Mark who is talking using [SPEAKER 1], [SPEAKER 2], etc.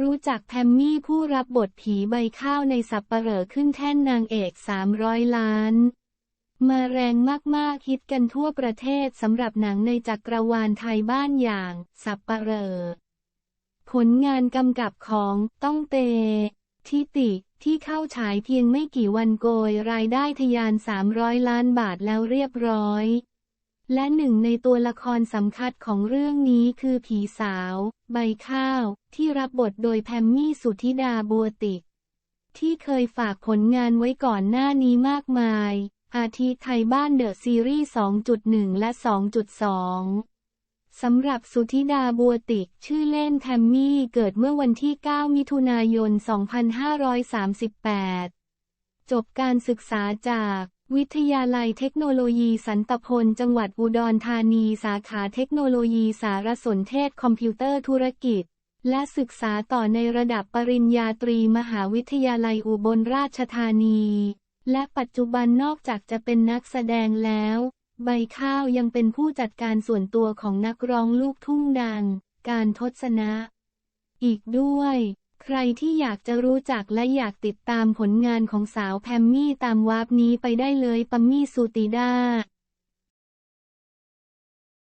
[SPEAKER 1] รู้จักแพมมี่ผู้รับบทผีใบข้าวในสับปะเหร่อขึ้นแท่นนางเอก 300 ล้าน มาแรงมากๆ ฮิตกันทั่วประเทศสำหรับหนังในจักรวาลไทยบ้านอย่าง สับปะเหร่อผลงานกำกับของต้องเต ทิติที่เข้าฉายเพียงไม่กี่วันโกยรายได้ทะยาน 300 ล้านบาทแล้วเรียบร้อย และหนึ่งในตัวละครสำคัญของเรื่องนี้คือผีสาว ใบข้าว ที่รับบทโดยแพมมี่สุธิดาบัวติก ที่เคยฝากผลงานไว้ก่อนหน้านี้มากมาย อาทิไทยบ้านเดอะซีรีส์ 2.1 และ 2.2สำหรับสุธิดาบัวติก ชื่อเล่นแทมมี่เกิดเมื่อวันที่ 9 มิถุนายน 2538 จบการศึกษาจาก วิทยาลัยเทคโนโลยีสันตพล จังหวัดอุดรธานี สาขาเทคโนโลยีสารสนเทศคอมพิวเตอร์ธุรกิจ และศึกษาต่อในระดับปริญญาตรีมหาวิทยาลัยอุบลราชธานี และปัจจุบันนอกจากจะเป็นนักแสดงแล้ว ใบข้าวยังเป็นผู้จัดการส่วนตัวของนักร้องลูกทุ่งดัง การทศนะ อีกด้วย ใครที่อยากจะรู้จักและอยากติดตามผลงานของสาวแพมมี่ตามวาร์ปนี้ไปได้เลยปัมมี่สูติด้า